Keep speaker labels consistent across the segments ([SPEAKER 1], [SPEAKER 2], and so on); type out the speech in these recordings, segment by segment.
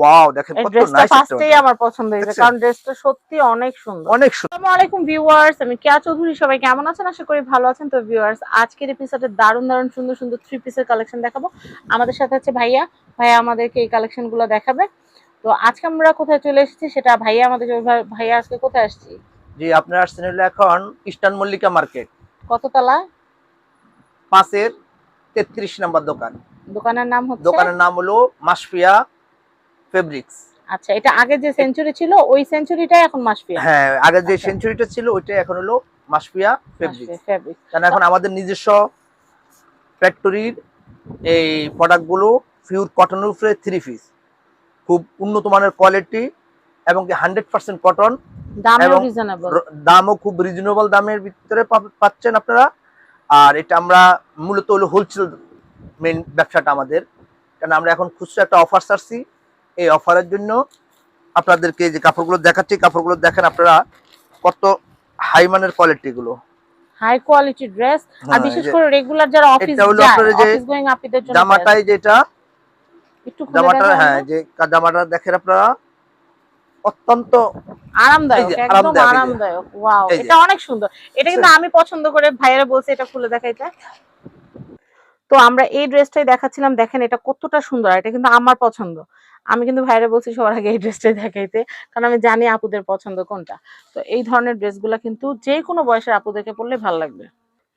[SPEAKER 1] Wow দেখেন কত nice
[SPEAKER 2] ফার্স্টেই আমার পছন্দ হয়েছে কারণ ড্রেসটা সত্যি অনেক সুন্দর।
[SPEAKER 1] অনেক সুন্দর।
[SPEAKER 2] আসসালামু আলাইকুম ভিউয়ার্স আমি কেয়া চৌধুরী সবাই কেমন আছেন? আশা করি ভালো আছেন। তো ভিউয়ার্স আজকের এপিসোডে দারুণ দারুণ সুন্দর সুন্দর থ্রি পিসের কালেকশন দেখাবো। আমাদের সাথে আছে ভাইয়া। ভাইয়া আমাদেরকে এই দেখাবে। তো আজকে আমরা কোথায় চলে এসেছি সেটা ভাইয়া আমাদের ভাইয়া আজকে কোথায় আসছি?
[SPEAKER 1] জি আপনারা আসছেন হলো এখন ইস্টার্ন মল্লিকা মার্কেট।
[SPEAKER 2] কততলা
[SPEAKER 1] পাঁচের তেত্রিশ নাম্বার দোকান।
[SPEAKER 2] দোকানের নাম হচ্ছে?
[SPEAKER 1] দোকানের নাম হলো মাসফিয়া ফেব্রিক্স
[SPEAKER 2] আচ্ছা এটা আগে যে সেঞ্চুরি ছিল ওই সেঞ্চুরিটাই এখন মাসপিয়া
[SPEAKER 1] হ্যাঁ আগে যে
[SPEAKER 2] আচ্ছা।
[SPEAKER 1] সেঞ্চুরিটা ছিল ওইটা এখন হলো মাসফিয়া ফেব্রিক্স
[SPEAKER 2] ফেব্রিক
[SPEAKER 1] কারণ এখন আমাদের নিজস্ব ফ্যাক্টরির এই প্রোডাক্টগুলো পিওর কটনের উপরে থ্রি পিস খুব উন্নত মানের কোয়ালিটি এবং হান্ড্রেড পার্সেন্ট কটন
[SPEAKER 2] দামেও
[SPEAKER 1] খুব রিজনেবল দামের ভিতরে পাচ্ছেন আপনারা। আর এটা আমরা মূলত হলো হোলসেল মেন ব্যবসাটা আমাদের। কারণ আমরা এখন খুচরা একটা অফার ছাড়ছি। এই অফারের জন্য আপনাদেরকে যে কাপড়গুলো দেখাচ্ছি কাপড়গুলো দেখেন আপনারা কত হাই মানের কোয়ালিটিগুলো
[SPEAKER 2] হাই কোয়ালিটি ড্রেস আর
[SPEAKER 1] হ্যাঁ,
[SPEAKER 2] বিশেষ করে রেগুলার যারা অফিস যায় অফিস গোয়িং আপিদের জন্য
[SPEAKER 1] জামাটাই যেটা
[SPEAKER 2] একটু
[SPEAKER 1] জামাটা হ্যাঁ যে জামাটা দেখেন আপনারা অত্যন্ত
[SPEAKER 2] আরামদায়ক একদম
[SPEAKER 1] আরামদায়ক,
[SPEAKER 2] ওয়াও এটা অনেক সুন্দর। এটা কিন্তু আমি পছন্দ করে ভাইয়েরা বলছে এটা খুলে দেখাইতে। তো আমরা এই ড্রেসটাই দেখাচ্ছিলাম দেখেন এটা কতটা সুন্দর এটা কিন্তু আমার পছন্দ। আমি কিন্তু ভাইরা বলছি সবার আগে এই ড্রেসটাই দেখাইতে কারণ আমি জানি আপুদের পছন্দ কোনটা। তো এই ধরনের ড্রেসগুলো কিন্তু যে কোনো বয়সের আপুদেরকে পরলে ভালো লাগবে।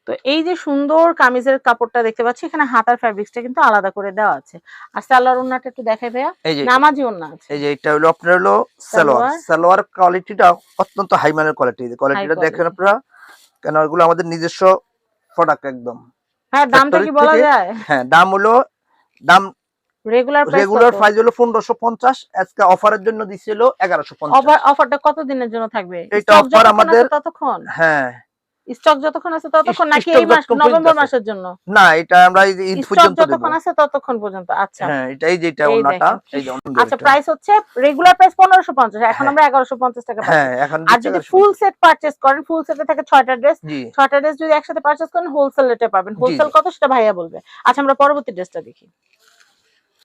[SPEAKER 2] তো এই যে সুন্দর কামিজের কাপড়টা দেখতে পাচ্ছি এখানে হাতার ফ্যাব্রিক্সটা কিন্তু আলাদা করে দেওয়া আছে। আর সালোয়ার ওন্নাটা একটু দেখাই ভাইয়া নামাজি ওন্না আছে।
[SPEAKER 1] এই যে এটা হলো আপনার হলো সালোয়ার।
[SPEAKER 2] সালোয়ার।
[SPEAKER 1] সালোয়ার কোয়ালিটিটা অত্যন্ত হাই মানের কোয়ালিটি কোয়ালিটিটা দেখেন আপনারা কেন এগুলো আমাদের নিজস্ব প্রোডাক্ট একদম।
[SPEAKER 2] হ্যাঁ দামটা কি বলা যায়?
[SPEAKER 1] হ্যাঁ দাম হলো দাম
[SPEAKER 2] রেগুলার
[SPEAKER 1] রেগুলার প্রাইস হলো পনেরোশো পঞ্চাশ আজকে অফারের জন্য দিছিল এগারোশো
[SPEAKER 2] অফার
[SPEAKER 1] পঞ্চাশ।
[SPEAKER 2] অফারটা কত দিনের জন্য থাকবে?
[SPEAKER 1] এটা
[SPEAKER 2] যতক্ষণ
[SPEAKER 1] আমাদের-
[SPEAKER 2] ততক্ষণ?
[SPEAKER 1] হ্যাঁ।
[SPEAKER 2] স্টক যতক্ষণ আছে ততক্ষণ নাকি এই মাস নভেম্বর মাসের জন্য?
[SPEAKER 1] না এটা আমরা ঈদ পর্যন্ত দেবো।
[SPEAKER 2] যতক্ষণ আছে ততক্ষণ পর্যন্ত আচ্ছা।
[SPEAKER 1] হ্যাঁ এটা এই যেটা ওনাটা এই যে
[SPEAKER 2] আচ্ছা প্রাইস হচ্ছে রেগুলার প্রাইস পনেরোশো পঞ্চাশ এখন
[SPEAKER 1] হ্যাঁ।
[SPEAKER 2] আমরা এগারোশো পঞ্চাশ টাকা
[SPEAKER 1] হ্যাঁ এখন
[SPEAKER 2] আর যদি ফুল সেট পারচেজ করেন ফুল সেটে থাকে ছয়টা ড্রেস
[SPEAKER 1] জি।
[SPEAKER 2] ছয়টা ড্রেস যদি একসাথে পারচেজ করেন হোলসেল রেটে পাবেন। হোলসেল কত সেটা ভাইয়া বলবে? আচ্ছা আমরা পরবর্তী ড্রেসটা দেখি।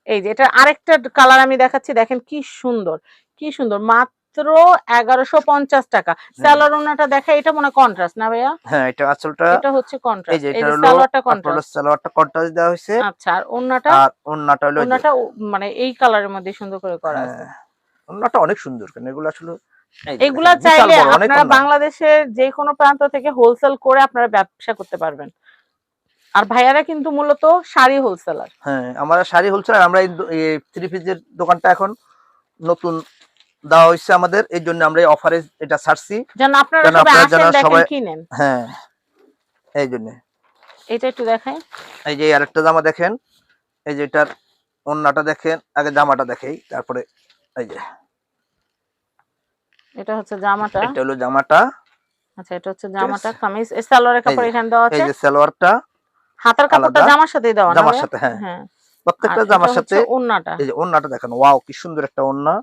[SPEAKER 2] এই যে এটা আরেকটা কালার আমি দেখাচ্ছি দেখেন কি সুন্দর কি সুন্দর মাত্র এগারোশো পঞ্চাশ টাকা। স্যালোর ওনাটা দেখা এটা মনে কন্ট্রাস্ট না ভাইয়া?
[SPEAKER 1] হ্যাঁ এটা আসলটা
[SPEAKER 2] এটা হচ্ছে কন্ট্রাস্ট এই যে সালোয়ারটা কন্ট্রাস্ট
[SPEAKER 1] সালোয়ারটা কন্ট্রাস্ট দেওয়া হয়েছে।
[SPEAKER 2] আচ্ছা আর ওন্নাটা?
[SPEAKER 1] আর ওন্নাটা হলো এই যে-
[SPEAKER 2] ওন্নাটা ও- মানে এই কালারের মধ্যে সুন্দর করে করা আছে।
[SPEAKER 1] হ্যাঁ, অনেক সুন্দর কেন এগুলো আসলে
[SPEAKER 2] এগুলা চাইলে আপনারা বাংলাদেশের যে কোনো প্রান্ত থেকে হোলসেল করে আপনারা ব্যবসা করতে পারবেন। আর ভাইয়ারা কিন্তু মূলত শাড়ি হোলসেলার
[SPEAKER 1] হ্যাঁ আমরা শাড়ি হোলসেল আমরা এই থ্রি পিসের দোকানটা এখন নতুন দেওয়া হয়েছে আমাদের এই জন্য আমরা এই অফারে এটা ছাড়ছি।
[SPEAKER 2] যেন আপনারা সবাই আসেন দেখেন কিনেন
[SPEAKER 1] হ্যাঁ এই জন্য।
[SPEAKER 2] এটা একটু দেখাই।
[SPEAKER 1] এই যে আরেকটা জামা দেখেন এই যে এটার ওন্নাটা দেখেন আগে জামাটা দেখেই তারপরে এই যে।
[SPEAKER 2] এটা হচ্ছে জামাটা।
[SPEAKER 1] এটা হলো জামাটা।
[SPEAKER 2] আচ্ছা এটা হচ্ছে জামাটা কামিজ এই সালোয়ারের কাপড় এখানে দেওয়া আছে।
[SPEAKER 1] এই যে সালোয়ারটা।
[SPEAKER 2] হাতার কাপড়টা জামার সাথেই দেওয়া
[SPEAKER 1] জামার সাথে হ্যাঁ।
[SPEAKER 2] হ্যাঁ।
[SPEAKER 1] প্রত্যেকটা জামার সাথে
[SPEAKER 2] ওন্নাটা।
[SPEAKER 1] এই যে ওন্নাটা দেখেন ওয়াও কি সুন্দর একটা ওন্না।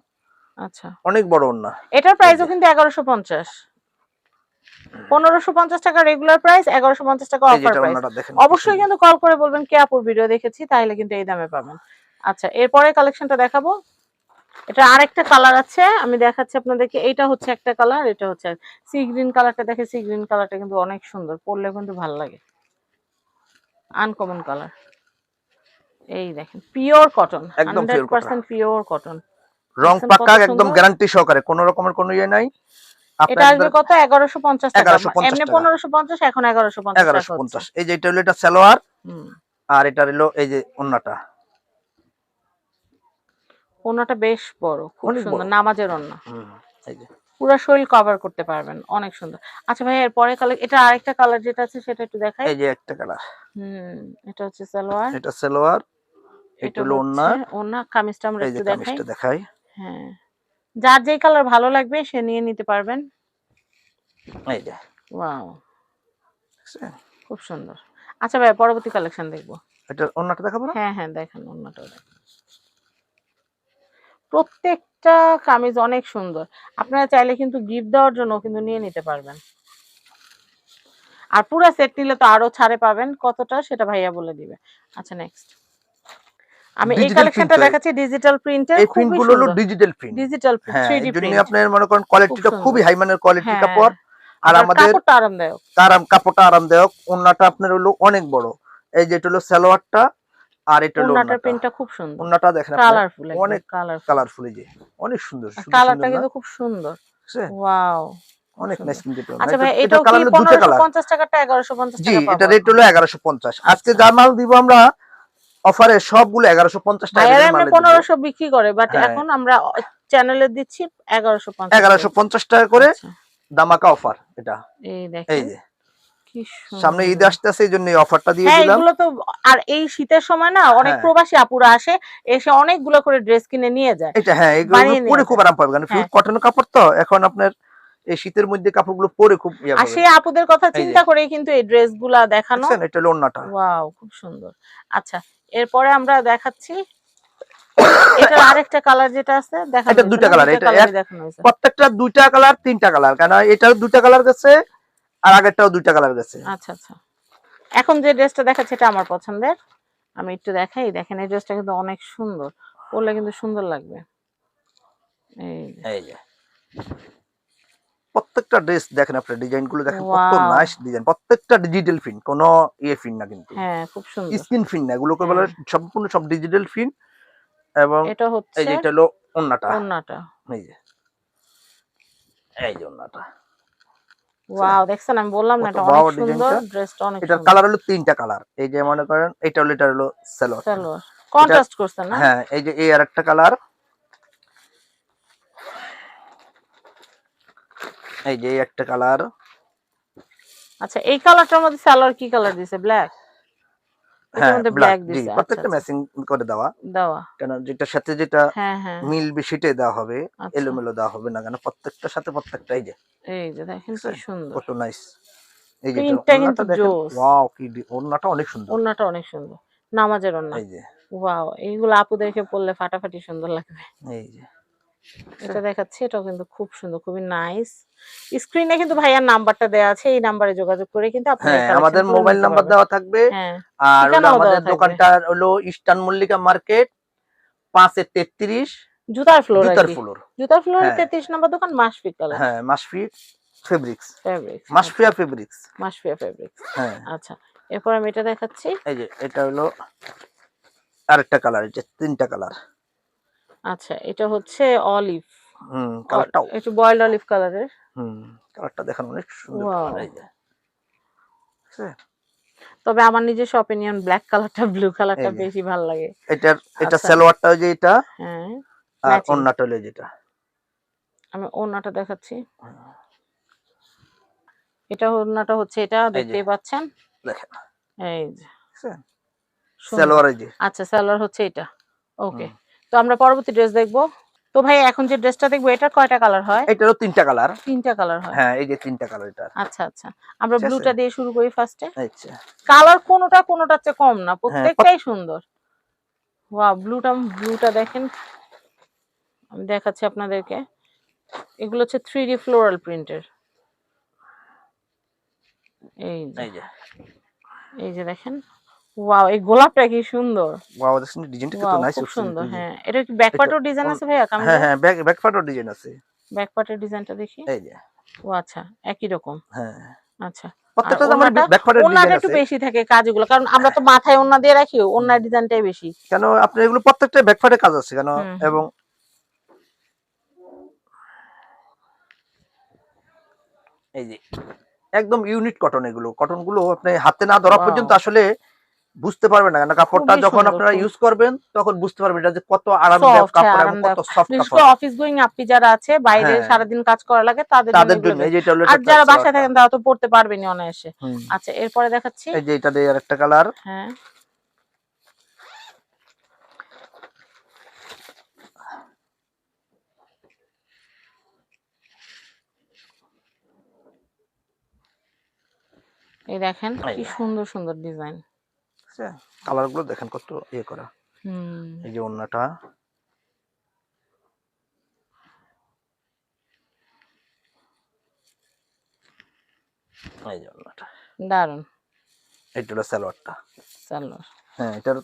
[SPEAKER 2] আচ্ছা।
[SPEAKER 1] অনেক বড় ওন্না।
[SPEAKER 2] এটার প্রাইসও। কিন্তু এগারোশো পঞ্চাশ। পনেরোশো পঞ্চাশ টাকা রেগুলার প্রাইস এগারোশো পঞ্চাশ টাকা অফার প্রাইস অবশ্যই কিন্তু কল করে বলবেন কে আপুর ভিডিও দেখেছি তাহলে কিন্তু এই দামে পাবেন। আচ্ছা এরপরে কালেকশনটা দেখাবো। এটা আরেকটা কালার আছে আমি দেখাচ্ছি আপনাদেরকে। এইটা হচ্ছে একটা কালার এটা হচ্ছে সি গ্রিন কালারটা দেখে সি গ্রিন কালারটা কিন্তু অনেক সুন্দর পরলে কিন্তু ভালো লাগে। আনকমন কালার এই দেখেন পিওর কটন
[SPEAKER 1] একদম
[SPEAKER 2] পিওর কটন
[SPEAKER 1] রং পাক্কা একদম গ্যারান্টি সহকারে কোনো রকমের কোনো ইয়ে নাই।
[SPEAKER 2] এটা আসবে কত? এগারোশো পঞ্চাশ টাকা। এমনি
[SPEAKER 1] টাকা।
[SPEAKER 2] পনেরোশো পঞ্চাশ এখন এগারোশো পঞ্চাশ
[SPEAKER 1] এগারোশো
[SPEAKER 2] টাকা
[SPEAKER 1] পঞ্চাশ। এই যে এটা হলো এটা সালোয়ার আর এটা হলো এই যে ওন্নাটা।
[SPEAKER 2] ওনাটা বেশ বড় খুব সুন্দর নামাজের ওন্না।
[SPEAKER 1] এই যে।
[SPEAKER 2] পুরো শরীর কভার করতে পারবেন অনেক সুন্দর। আচ্ছা ভাই এরপরে কালার এটা আরেকটা কালার যেটা আছে সেটা একটু দেখাই।
[SPEAKER 1] এই যে একটা কালার
[SPEAKER 2] হুম এটা হচ্ছে সালোয়ার।
[SPEAKER 1] এটা সালোয়ার এটা হলো ওন্না
[SPEAKER 2] ওন্না কামিজটা আমরা একটু দেখাই।
[SPEAKER 1] কামিজটা দেখাই।
[SPEAKER 2] হ্যাঁ যার যেই কালার ভালো লাগবে সে নিয়ে নিতে পারবেন।
[SPEAKER 1] এই যে।
[SPEAKER 2] ওয়াও খুব সুন্দর। আচ্ছা ভাই পরবর্তী কালেকশন দেখব।
[SPEAKER 1] এটা ওন্নাটা দেখাবো না?
[SPEAKER 2] হ্যাঁ হ্যাঁ দেখেন অন্যটাও দেখেন প্রত্যেকটা কামিজ অনেক সুন্দর। আপনারা চাইলে কিন্তু গিফট দেওয়ার জন্য কিন্তু নিয়ে নিতে পারবেন। আর পুরো সেট নিলে তো আরও ছাড়ে পাবেন। কতটা সেটা ভাইয়া বলে দিবে। আচ্ছা নেক্সট আমি এই কালেকশনটা দেখাচ্ছি। ডিজিটাল প্রিন্টের
[SPEAKER 1] এই
[SPEAKER 2] খুবই
[SPEAKER 1] প্রিন্টগুলো হলো digital print
[SPEAKER 2] digital
[SPEAKER 1] print
[SPEAKER 2] three D
[SPEAKER 1] এই জন্য
[SPEAKER 2] প্রিন্ট
[SPEAKER 1] আপনার মনে করেন কোয়ালিটিটা খুবই হাই মানের কোয়ালিটির
[SPEAKER 2] হ্যাঁ।
[SPEAKER 1] কাপড়। আর আমাদের
[SPEAKER 2] কাপড়টা আরামদায়ক।
[SPEAKER 1] আরাম কাপড়টা আরামদায়ক। ওন্নাটা আপনার হলো অনেক বড়। এই যেটা হলো সালোয়ারটা। আর এটা হলো
[SPEAKER 2] ওনাটার
[SPEAKER 1] ওন্নাটা
[SPEAKER 2] প্রিন্টটা খুব সুন্দর।
[SPEAKER 1] ওন্নাটা দেখেন
[SPEAKER 2] কালারফুল
[SPEAKER 1] অনেক
[SPEAKER 2] কালারফুল।
[SPEAKER 1] এই যে অনেক সুন্দর
[SPEAKER 2] কালারটা কিন্তু খুব সুন্দর? ওয়াও
[SPEAKER 1] অনেক নাইস কিন্তু
[SPEAKER 2] আচ্ছা ভাই
[SPEAKER 1] এটা কালার
[SPEAKER 2] কি
[SPEAKER 1] হলো দুটো
[SPEAKER 2] পনেরোশো
[SPEAKER 1] কালার
[SPEAKER 2] পঞ্চাশ টাকাটা এগারোশো পঞ্চাশ
[SPEAKER 1] জি এটা রেট হলো এগারোশো পঞ্চাশ। আজকে
[SPEAKER 2] আচ্ছা।
[SPEAKER 1] যা মাল দিব আমরা অফারে সবগুলো এগারোশো পঞ্চাশ টাকা
[SPEAKER 2] ভাইয়ারা
[SPEAKER 1] করে
[SPEAKER 2] আমরা পনেরোশো বিক্রি করে বাট
[SPEAKER 1] হ্যাঁ।
[SPEAKER 2] এখন আমরা চ্যানেলে দিচ্ছি এগারোশো পঞ্চাশ
[SPEAKER 1] এগারোশো পঞ্চাশ টাকা করে
[SPEAKER 2] আচ্ছা,
[SPEAKER 1] দামাকা অফার এটা।
[SPEAKER 2] এই
[SPEAKER 1] এই
[SPEAKER 2] দেখেন
[SPEAKER 1] যে।
[SPEAKER 2] সুন্দর।
[SPEAKER 1] সামনে ঈদ আসতেছে এই জন্য অফারটা দিয়ে
[SPEAKER 2] হ্যাঁ
[SPEAKER 1] দিলাম।
[SPEAKER 2] এগুলো তো আর এই শীতের সময় না অনেক
[SPEAKER 1] হ্যাঁ।
[SPEAKER 2] প্রবাসী আপুরা আসে এসে অনেকগুলো করে ড্রেস কিনে নিয়ে যায়।
[SPEAKER 1] এটা হ্যাঁ এগুলো পরে খুব আরাম পাবে কারণ
[SPEAKER 2] হ্যাঁ।
[SPEAKER 1] কটন কাপড় তো এখন আপনার এই শীতের মধ্যে কাপড়গুলো পরে খুব
[SPEAKER 2] আর। সেই আপুদের কথা চিন্তা করেই কিন্তু এই ড্রেসগুলা দেখানো
[SPEAKER 1] এটা হলো ওন্নাটা
[SPEAKER 2] ওয়াও খুব সুন্দর। আচ্ছা এরপরে আমরা দেখাচ্ছি এটার আরেকটা কালার যেটা আছে দেখানো
[SPEAKER 1] এটা colour,
[SPEAKER 2] দুইটা
[SPEAKER 1] এটা। প্রত্যেকটা দুইটা কালার তিনটা কালার কেন এটাও দুইটা কালার গেছে আর আগেরটাও দুইটা কালার গেছে।
[SPEAKER 2] আচ্ছা আচ্ছা। এখন যে ড্রেসটা দেখাচ্ছে এটা আমার পছন্দের। আমি একটু দেখাই। দেখেন এই ড্রেসটা কিন্তু অনেক সুন্দর। পরলে কিন্তু সুন্দর লাগবে। এই যে।
[SPEAKER 1] এই যে। প্রত্যেকটা ড্রেস দেখেন আপনার ডিজাইনগুলো দেখেন কত নাইস ডিজাইন প্রত্যেকটা ডিজিটাল ফিন কোন ইয়ে ফিন না কিন্তু।
[SPEAKER 2] হ্যাঁ খুব সুন্দর।
[SPEAKER 1] স্কিন ফিন না এগুলোকে বলে সম্পূর্ণ সব ডিজিটাল ফিন এবং
[SPEAKER 2] এটা হচ্ছে
[SPEAKER 1] এই যে এটা হলো ওন্নাটা
[SPEAKER 2] ওন্নাটা
[SPEAKER 1] এই যে। এই যে ওন্নাটা
[SPEAKER 2] ওয়াও দেখছেন আমি বললাম না এটা অনেক সুন্দর ড্রেসটা অনেক
[SPEAKER 1] এটার কালার হলো তিনটা কালার এই যে মনে করেন এটা হলো এটা হলো
[SPEAKER 2] কন্ট্রাস্ট করছেন না?
[SPEAKER 1] হ্যাঁ এই যে এই আর একটা কালার এই যে এই একটা কালার
[SPEAKER 2] আচ্ছা এই কালারটার মধ্যে সালোয়ার কি কালার দিছে? ব্ল্যাক
[SPEAKER 1] হ্যাঁ
[SPEAKER 2] মধ্যে
[SPEAKER 1] ব্ল্যাক
[SPEAKER 2] ব্ল্যাক দিছে
[SPEAKER 1] প্রত্যেকটা ম্যাচিং করে দেওয়া।
[SPEAKER 2] দেওয়া।
[SPEAKER 1] কেন যেটার সাথে যেটা মিলবে সেটাই দেওয়া হবে। এলোমেলো দেওয়া হবে না কেন? প্রত্যেকটার সাথে প্রত্যেকটা যে।
[SPEAKER 2] এই যে দেখেন কি সুন্দর।
[SPEAKER 1] কত নাইস এই যে
[SPEAKER 2] Printটা কিন্তু
[SPEAKER 1] ওয়াও কি ডি- অনেক সুন্দর।
[SPEAKER 2] ওন্নাটা অনেক সুন্দর। নামাজের ওন্না
[SPEAKER 1] এই যে।
[SPEAKER 2] ওয়াও এইগুলো আপুদেরকে পরলে ফাটাফাটি সুন্দর লাগবে।
[SPEAKER 1] এই যে।
[SPEAKER 2] এটা দেখাচ্ছি এটাও কিন্তু খুব সুন্দর খুবই নাইস স্ক্রিনে কিন্তু ভাইয়ার নাম্বারটা দেওয়া আছে এই নাম্বারে যোগাযোগ করে কিন্তু
[SPEAKER 1] হ্যাঁ আমাদের মোবাইল নাম্বার দেওয়া থাকবে।
[SPEAKER 2] হ্যাঁ।
[SPEAKER 1] আর আমাদের দোকানটা হলো ইস্টার্ন মল্লিকা মার্কেট পাঁচে তেত্রিশ
[SPEAKER 2] জুতার ফ্লোর
[SPEAKER 1] জুতার ফ্লোর।
[SPEAKER 2] জুতার ফ্লোরে
[SPEAKER 1] হ্যাঁ।
[SPEAKER 2] তেত্রিশ নম্বর দোকান মাসফি কালার।
[SPEAKER 1] হ্যাঁ Masfi fabrics.
[SPEAKER 2] Fabrics
[SPEAKER 1] Masfiya fabrics.
[SPEAKER 2] Masfiya fabrics.
[SPEAKER 1] হ্যাঁ।
[SPEAKER 2] আচ্ছা এরপর আমি এটা দেখাচ্ছি।
[SPEAKER 1] এই যে এটা হলো আরেকটা কালার যে তিনটা কালার।
[SPEAKER 2] আচ্ছা এটা হচ্ছে অলিভ
[SPEAKER 1] হুম কালারটাও
[SPEAKER 2] একটু বয়েলড অলিভ কালারের।
[SPEAKER 1] হুম কালারটা দেখেন অনেক সুন্দর এই যে।
[SPEAKER 2] তবে আমার নিজস্ব অপিনিয়ন ব্ল্যাক কালারটা ব্লু কালারটা বেশি ভালো লাগে।
[SPEAKER 1] এটার এটা
[SPEAKER 2] আচ্ছা।
[SPEAKER 1] সালোয়ারটা ওই যে এটা?
[SPEAKER 2] হ্যাঁ
[SPEAKER 1] আর. অন্যটা হলো যেটা
[SPEAKER 2] আমি ওড়নাটা দেখাচ্ছি। এটা ওড়নাটা হচ্ছে এটা দেখতে পাচ্ছেন?
[SPEAKER 1] দেখেন।
[SPEAKER 2] এই যে?
[SPEAKER 1] সালোয়ার এই যে।
[SPEAKER 2] আচ্ছা সালোয়ার হচ্ছে এটা। ওকে। তো আমরা পরবর্তী ড্রেস দেখব। তো ভাই এখন যে ড্রেসটা দেখব এটার কয়টা কালার হয়?
[SPEAKER 1] এটারও তিনটা কালার
[SPEAKER 2] তিনটা কালার হয়।
[SPEAKER 1] হ্যাঁ এই যে তিনটা কালার এটা
[SPEAKER 2] আচ্ছা আচ্ছা। আমরা ব্লুটা দিয়ে শুরু করি ফার্স্টে
[SPEAKER 1] আচ্ছা
[SPEAKER 2] কালার কোনোটা কোনোটার চেয়ে কম
[SPEAKER 1] হ্যাঁ,
[SPEAKER 2] না প্রত্যেকটাই সুন্দর। ওয়া ব্লুটা ব্লুটা দেখেন। আমি দেখাচ্ছি আপনাদেরকে। এগুলো হচ্ছে থ্রি ডি ফ্লোরাল প্রিন্টের এই যে।
[SPEAKER 1] এই যে
[SPEAKER 2] দেখেন। ওয়াও এই গোলাপটা কি সুন্দর।
[SPEAKER 1] ওয়াও দেখছেন ডিজাইনটা কত নাইস
[SPEAKER 2] খুব সুন্দর হ্যাঁ। এটা কি ব্যাক পার্টের ডিজাইন আছে ভাইয়া আমি
[SPEAKER 1] হ্যাঁ হ্যাঁ ব্যাক ব্যাক পার্টও ডিজাইন আছে।
[SPEAKER 2] ব্যাক পার্টের ডিজাইনটা দেখি?
[SPEAKER 1] এই যে।
[SPEAKER 2] ও আচ্ছা একই রকম।
[SPEAKER 1] হ্যাঁ।
[SPEAKER 2] আচ্ছা।
[SPEAKER 1] প্রত্যেকটা আমার
[SPEAKER 2] ওড়নাটা-
[SPEAKER 1] ব্যাক পার্টের
[SPEAKER 2] ওনাটা
[SPEAKER 1] ডিজাইন
[SPEAKER 2] একটু বেশি থাকে কাজগুলো কারণ আমরা তো মাথায় ওন্না দিয়ে রাখি ওন্নার ডিজাইনটাই বেশি।
[SPEAKER 1] কেন আপনার এগুলো প্রত্যেকটা ব্যাকপার্টের কাজ আছে কেন? এবং এই যে একদম ইউনিট কটন এগুলো। কটনগুলো আপনি হাতে না ধরা পর্যন্ত আসলে বুঝতে পারবেন না কেন কাপড়টা যখন আপনারা ইউজ করবেন তখন বুঝতে পারবেন এটা যে কত আরামদায়ক
[SPEAKER 2] হ্যাঁ,
[SPEAKER 1] কাপড় এবং কত সফট কাপড়।
[SPEAKER 2] অফিস গোয়িং আপনি যারা আছে বাইরে
[SPEAKER 1] হ্যাঁ।
[SPEAKER 2] সারাদিন কাজ করা লাগে তাদের জন্য
[SPEAKER 1] তাদের জন্য এই যে এটা হলো
[SPEAKER 2] আর যারা। বাসায় থাকেন তারা তো পড়তে পারবেনই অনায়াসে।
[SPEAKER 1] হুম।
[SPEAKER 2] আচ্ছা এরপরে দেখাচ্ছি।
[SPEAKER 1] এই যে এটা দিয়ে আর একটা কালার
[SPEAKER 2] হ্যাঁ। এই দেখেন কি সুন্দর সুন্দর ডিজাইন।
[SPEAKER 1] কালারগুলো দেখেন কত ইয়ে করা। এই যে অন্যটা এই যে অন্যটা
[SPEAKER 2] দারুণ
[SPEAKER 1] এটা হলো সালোয়ারটা।
[SPEAKER 2] চালো
[SPEAKER 1] হ্যাঁ এটার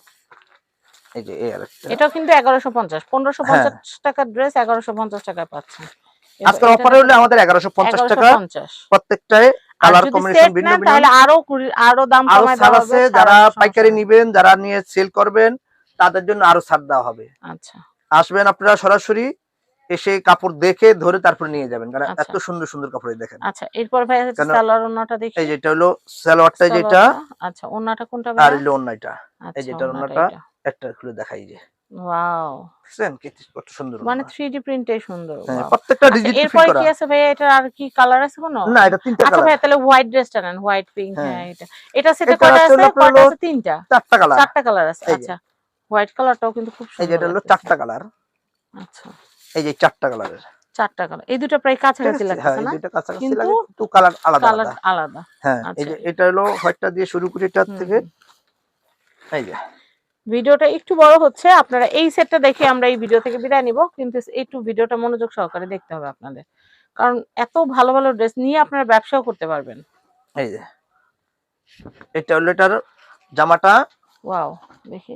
[SPEAKER 1] এই যে এই আরেকটা।
[SPEAKER 2] এটাও কিন্তু এগারোশো পঞ্চাশ। পনেরোশো
[SPEAKER 1] হ্যাঁ।
[SPEAKER 2] টাকার ড্রেস এগারোশো পঞ্চাশ টাকায় পাচ্ছেন।
[SPEAKER 1] আজকের অফারে হলে আমাদের এগারোশো পঞ্চাশ টাকা
[SPEAKER 2] পঞ্চাশ।
[SPEAKER 1] প্রত্যেকটায় কালার কম্বিনেশন ভিন্ন ভিন্ন
[SPEAKER 2] তাহলে আরও আরও দাম কমায় দেওয়া
[SPEAKER 1] আছে যারা পাইকারি। নিবেন যারা নিয়ে সেল করবেন তাদের জন্য আরও ছাড় দেওয়া হবে।
[SPEAKER 2] আচ্ছা।
[SPEAKER 1] আসবেন আপনারা সরাসরি এসে কাপড় দেখে ধরে তারপর নিয়ে যাবেন কারণ
[SPEAKER 2] আচ্ছা।
[SPEAKER 1] এত সুন্দর সুন্দর কাপড় দেখেন।
[SPEAKER 2] আচ্ছা এরপর ভাই সালোয়ার ওন্নাটা দেখি।
[SPEAKER 1] এই যেটা হলো সালোয়ারটা যেটা
[SPEAKER 2] আচ্ছা ওন্নাটা কোনটা
[SPEAKER 1] আর
[SPEAKER 2] ভাই
[SPEAKER 1] হলো অন্যটা
[SPEAKER 2] আচ্ছা
[SPEAKER 1] যেটা ওন্নাটা। একটা খুলে দেখাই যে।
[SPEAKER 2] ওয়াও
[SPEAKER 1] কি- কত সুন্দর
[SPEAKER 2] মানে
[SPEAKER 1] ওন্না।
[SPEAKER 2] 3D প্রিন্টে সুন্দর
[SPEAKER 1] হ্যাঁ, প্রত্যেকটা
[SPEAKER 2] আচ্ছা,
[SPEAKER 1] ডিজিটাল
[SPEAKER 2] এরপরে কি আছে ভাই এটা আর কি কালার আছে কোনো?
[SPEAKER 1] না এটা তিনটা
[SPEAKER 2] আচ্ছা ভাই তাহলে হোয়াইট ড্রেসটা নেন হোয়াইট পিঙ্ক
[SPEAKER 1] হ্যাঁ।
[SPEAKER 2] এটা। এটা সেটা
[SPEAKER 1] এটা
[SPEAKER 2] কয়টা আছে? কয়টা আছে? তিনটা।
[SPEAKER 1] চারটা কালার
[SPEAKER 2] চারটা কালার আছে আচ্ছা। হোয়াইট কালারটাও কিন্তু খুব
[SPEAKER 1] এই
[SPEAKER 2] সুন্দর
[SPEAKER 1] যেটা হলো চারটা কালার
[SPEAKER 2] আচ্ছা।
[SPEAKER 1] এই যে চারটা কালারের
[SPEAKER 2] চারটা কালার এই দুটো প্রায় কাছাকাছি
[SPEAKER 1] আছে? হ্যাঁ
[SPEAKER 2] না? কিন্তু
[SPEAKER 1] কালার আলাদা
[SPEAKER 2] কালার
[SPEAKER 1] আলাদা।
[SPEAKER 2] আলাদা।
[SPEAKER 1] হ্যাঁ এই যে
[SPEAKER 2] আচ্ছা।
[SPEAKER 1] এটা হলো হোয়াইটটা দিয়ে শুরু করি এটার থেকে। এই যে।
[SPEAKER 2] ভিডিওটা একটু বড় হচ্ছে আপনারা এই সেটটা দেখে আমরা এই ভিডিও থেকে বিদায় নিব। কিন্তু একটু ভিডিওটা মনোযোগ সহকারে দেখতে হবে আপনাদের। কারণ এত ভালো ভালো ড্রেস নিয়ে আপনারা ব্যবসাও করতে পারবেন।
[SPEAKER 1] এই যে এটা হলো এটার জামাটা।
[SPEAKER 2] ওয়াও দেখি।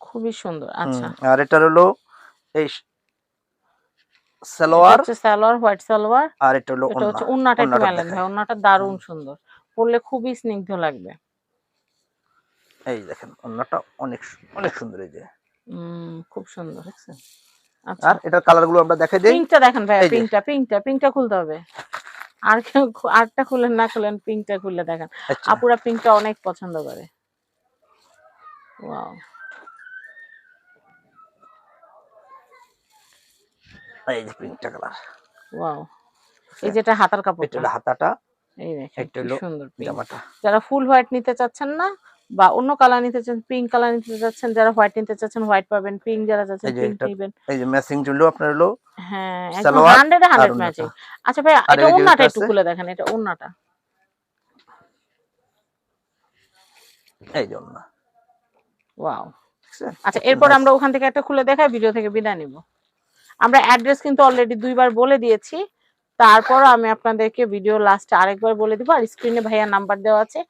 [SPEAKER 2] খুবই সুন্দর আচ্ছা।
[SPEAKER 1] আর এটার হলো এই সালোয়ার।
[SPEAKER 2] হচ্ছে সালোয়ার হোয়াইট সালোয়ার।
[SPEAKER 1] আর এটা হলো ওন্না
[SPEAKER 2] একটু
[SPEAKER 1] ওন্নাটা
[SPEAKER 2] মেলেন ভাই উন্নাটা দারুণ সুন্দর। পরলে খুবই স্নিগ্ধ লাগবে।
[SPEAKER 1] এই দেখেন ওন্নাটা অনেক অনেক সুন্দর এই যে।
[SPEAKER 2] খুব সুন্দর
[SPEAKER 1] দেখছেন?
[SPEAKER 2] আচ্ছা।
[SPEAKER 1] আর এটার কালারগুলো আমরা দেখাই দেই।
[SPEAKER 2] পিঙ্কটা দেখেন ভাই পিঙ্কটা পিঙ্কটা পিঙ্কটা খুলতে হবে। আর কেউ আরটা খুলেন না খুলেন পিঙ্কটা খুলে দেখেন।
[SPEAKER 1] আচ্ছা।
[SPEAKER 2] আপুরা পিঙ্কটা অনেক পছন্দ করে। ওয়াও।
[SPEAKER 1] এই যে পিঙ্কটা কালার।
[SPEAKER 2] ওয়াও। এই যেটা হাতার
[SPEAKER 1] এটা
[SPEAKER 2] কাপড়টা
[SPEAKER 1] হাতাটা।
[SPEAKER 2] এই দেখেন
[SPEAKER 1] এটা
[SPEAKER 2] কি
[SPEAKER 1] হলো
[SPEAKER 2] সুন্দর
[SPEAKER 1] জামাটা।
[SPEAKER 2] যারা ফুল হোয়াইট নিতে চাচ্ছেন না বা অন্য কালার নিতে চাচ্ছেন পিঙ্ক কালার নিতে চাচ্ছেন যারা হোয়াইট নিতে চাচ্ছেন হোয়াইট পাবেন পিঙ্ক যারা চাচ্ছেন পিঙ্ক নেবেন।
[SPEAKER 1] এই যে ম্যাচিং হলো আপনার হলো
[SPEAKER 2] হ্যাঁ একদম
[SPEAKER 1] সালোয়ার
[SPEAKER 2] হান্ড্রেড
[SPEAKER 1] আর
[SPEAKER 2] হান্ড্রেড
[SPEAKER 1] ওন্নাটা।
[SPEAKER 2] ম্যাচিং আচ্ছা ভাই এটা ওন্নাটা একটু খুলে দেখেন এটা ওন্নাটা
[SPEAKER 1] এই যে ওন্না
[SPEAKER 2] ওয়াও আচ্ছা এরপর আমরা ওখান থেকে একটা খুলে দেখাই ভিডিও থেকে বিদায় নিব। আমরা অ্যাড্রেস কিন্তু অলরেডি দুইবার বলে দিয়েছি। তারপর আমি আপনাদেরকে ভিডিও লাস্টে আরেকবার বলে দিব আর স্ক্রিনে ভাইয়া নাম্বার দেওয়া আছে।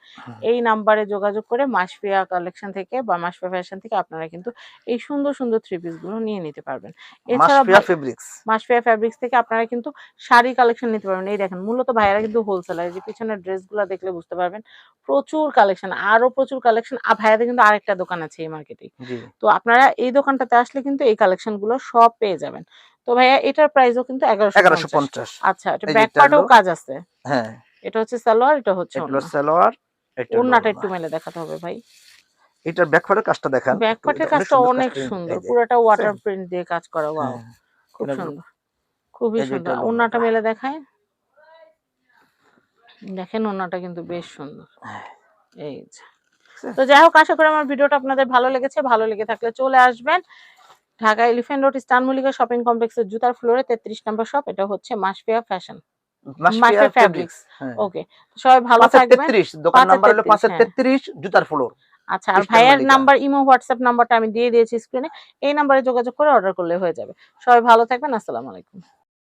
[SPEAKER 2] এই নাম্বারে যোগাযোগ করে মাসফিয়া কালেকশন থেকে বা মাসফিয়া ফ্যাশন থেকে আপনারা কিন্তু এই সুন্দর সুন্দর থ্রি পিসগুলো নিয়ে নিতে পারবেন। এছাড়া
[SPEAKER 1] মাসফিয়া ফেব্রিক্স
[SPEAKER 2] থেকে আপনারা কিন্তু শাড়ি কালেকশন নিতে পারবেন। এই দেখেন মূলত ভাইয়ারা কিন্তু হোলসেলার যে পিছনের ড্রেসগুলো দেখলে বুঝতে পারবেন। প্রচুর কালেকশন আরও প্রচুর কালেকশন আর ভাইয়াদের কিন্তু আরেকটা দোকান আছে এই মার্কেটে তো আপনারা এই দোকানটাতে আসলে কিন্তু এই কালেকশনগুলো সব পেয়ে যাবেন। তো ভাইয়া এটার প্রাইসও কিন্তু এগারোশো
[SPEAKER 1] এগারোশো পঞ্চাশ।
[SPEAKER 2] আচ্ছা এটা ব্যাক পার্টেও কাজ আছে?
[SPEAKER 1] হ্যাঁ।
[SPEAKER 2] এটা হচ্ছে সালোয়ার এটা হচ্ছে
[SPEAKER 1] এটা সালোয়ার এটা হলো
[SPEAKER 2] ওড়নাটা একটু মেলে দেখাতে হবে ভাই।
[SPEAKER 1] এটার ব্যাকফারের কাজটা দেখান।
[SPEAKER 2] ব্যাক পার্টের কাজটা অনেক সুন্দর। পুরোটা ওয়াটার প্রিন্ট দিয়ে কাজ করা ওয়াও
[SPEAKER 1] হ্যাঁ,
[SPEAKER 2] খুব সুন্দর। খুবই সুন্দর। ওড়নাটা। মেলে দেখায়। দেখেন ওড়নাটা কিন্তু বেশ সুন্দর।
[SPEAKER 1] হ্যাঁ।
[SPEAKER 2] এই যে। তো যাই হোক আশা করি আমার ভিডিওটা আপনাদের ভালো লেগেছে। ভালো লেগে থাকলে চলে আসবেন। ঢাকা এলিফ্যান্ট রোড স্টান মল্লিকা শপিং কমপ্লেক্সের জুতার ফ্লোরে তেত্রিশ নম্বর শপ এটা হচ্ছে Maspiya fashion
[SPEAKER 1] fabrics
[SPEAKER 2] fabrics. Okay সবাই ভালো থাকবেন।
[SPEAKER 1] তেত্রিশ দোকান
[SPEAKER 2] পাঁচের
[SPEAKER 1] নাম্বার হলো
[SPEAKER 2] 33,
[SPEAKER 1] পাঁচের
[SPEAKER 2] হ্যাঁ।
[SPEAKER 1] তেত্রিশ জুতার ফ্লোর
[SPEAKER 2] আচ্ছা আর ভাইয়ের নাম্বার ইমো হোয়াটসঅ্যাপ নাম্বারটা আমি দিয়ে দিয়েছি স্ক্রিনে এই নাম্বারে যোগাযোগ করে অর্ডার করলে হয়ে যাবে। সবাই ভালো থাকবেন আসসালামু আলাইকুম।